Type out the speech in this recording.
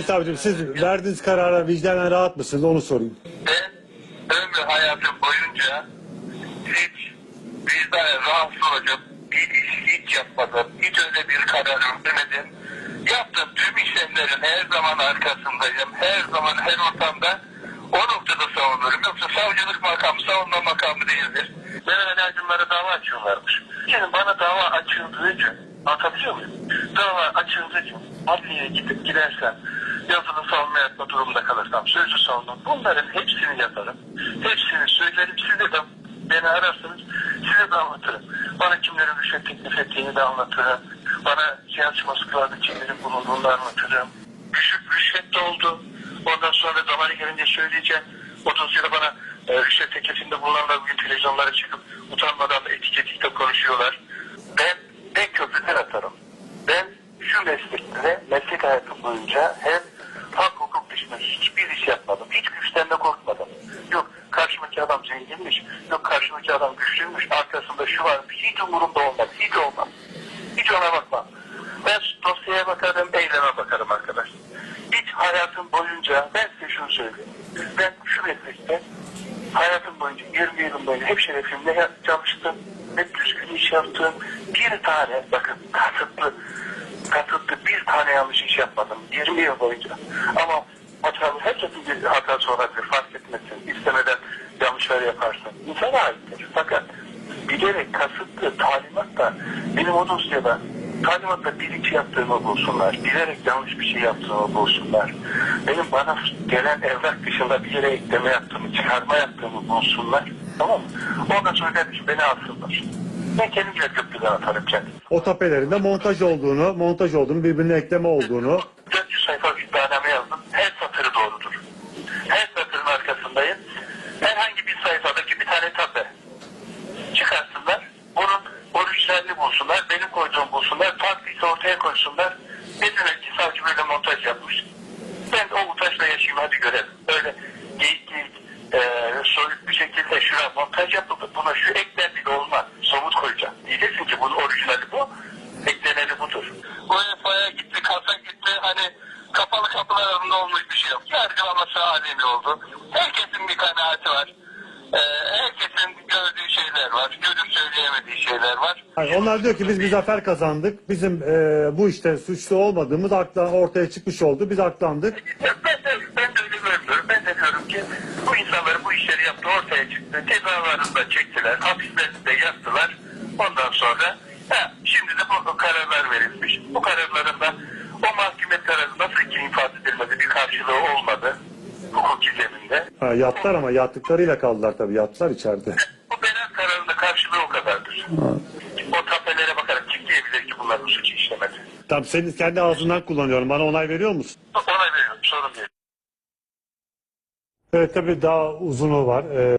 Savcım siz verdiğiniz karara vicdanen rahat mısınız onu sorayım. Ben ömrü hayatım boyunca hiç vicdanen rahatsız olacak bir iş hiç yapmadım. Hiç öyle bir karar vermedim. Yaptığım tüm işlemlerin her zaman arkasındayım. Her zaman her ortamda o noktada savunurum. Yoksa savcılık makamı savunma makamı değildir. Mehmet Acunlara dava açıyorlarmış. Şimdi bana dava açıldığı gün anlatabiliyor muyum? Dava açıldığı gün adliyeye gidip gidersem yazılı savunma yapma durumunda kalırsam sözlü savunma bunların hepsini yaparım. Hepsini söylerim. Siz de beni ararsınız. Size de anlatırım. Bana kimlerin rüşvet teklif ettiğini de anlatırım. Bana siyasi baskılarda kimlerin bulunduğunu da anlatırım. Düşük rüşvet de oldu. Ondan sonra zamanı gelince söyleyeceğim. O dosyada bana e, rüşvet teklifinde bulunanlar bugün televizyonlara çıkıp utanmadan da etik etik de konuşuyorlar. Ben en köprüden atarım. Ben şu meslek hayatım boyunca hep hak hukuk dışında hiçbir iş yapmadım. Hiç güçten de korkmadım. Yok karşımdaki adam zenginmiş, karşımdaki adam güçlüymüş, arkasında şu varmış. Hiç umurumda olmaz, hiç olmaz. Hiç ona bakmam. Ben dosyaya bakarım, eyleme bakarım arkadaşlar. Hiç hayatım boyunca, ben size şunu söyleyeyim. Ben şu meslekte hayatım boyunca 20 yılım boyunca hep şerefimle çalıştım. Hep düzgün iş yaptım. Bir tane bakın kasıtlı kasıtlı bir tane yanlış iş yapmadım. 20 yıl boyunca. Ama hatalı herkesin bir hatası olabilir. Fark etmesin. İstemeden yanlışlar yaparsın. İnsana aittir. Fakat bilerek kasıtlı talimat da benim o dosyada talimatta bilinç yaptığımı bulsunlar. Bilerek yanlış bir şey yaptığımı bulsunlar. Benim bana gelen evrak dışında bir yere ekleme yaptığımı, çıkarma yaptığımı bulsunlar. Tamam mı? Ondan sonra kardeşim beni alsınlar. Ben kendim bile köprüden atarım kendim. O tapelerinde montaj olduğunu, montaj olduğunu, birbirine ekleme olduğunu 400 sayfa bir iddianame yazdım. Her satırı doğrudur. Her satırın arkasındayım. Herhangi bir sayfadaki bir tane tape çıkarsınlar. Bunun orijinalini bulsunlar. Benim koyduğum Farklıysa ortaya koysunlar. Dediler ki savcı böyle montaj yapmış. Ben o montajla yaşayayım hadi görelim. Öyle geyik geyik e, soyut bir şekilde şuna montaj yapıldı. Buna şu eklendi olmaz. Somut koyacağım. Diyeceksin ki bunun orijinali bu. Ekleneni budur. UEFA'ya gitti, kasa gitti. Hani kapalı kapılar arasında olmuş bir şey yok. Yargılaması alemi oldu. Herkesin bir kanaati var. Ee, herkesin gördüğü şeyler var. Görüp söyleyemediği şeyler var. Hayır, onlar diyor ki biz bir zafer kazandık. Bizim e, bu işte suçlu olmadığımız akla ortaya çıkmış oldu. Biz aklandık. Ben de, ben de öyle görmüyorum. Ben de diyorum ki bu insanların bu işleri yaptığı ortaya çıktı. Cezalarını da çektiler. Hapislerini de yattılar. Ondan sonra ha, şimdi de bu kararlar verilmiş. Bu kararların da o mahkumet kararı nasıl ki infaz edilmedi bir karşılığı olmadı. Hukuki zeminde. Ha, yattılar ama yattıklarıyla kaldılar tabii. Yattılar içeride. Kararında karşılığı o tapelere bakarak kim diyebilir ki bunlar bu suçu işlemedi? Tamam senin kendi ağzından kullanıyorum. Bana onay veriyor musun? Onay veriyorum sorun değil. Evet tabii daha uzunu var. E,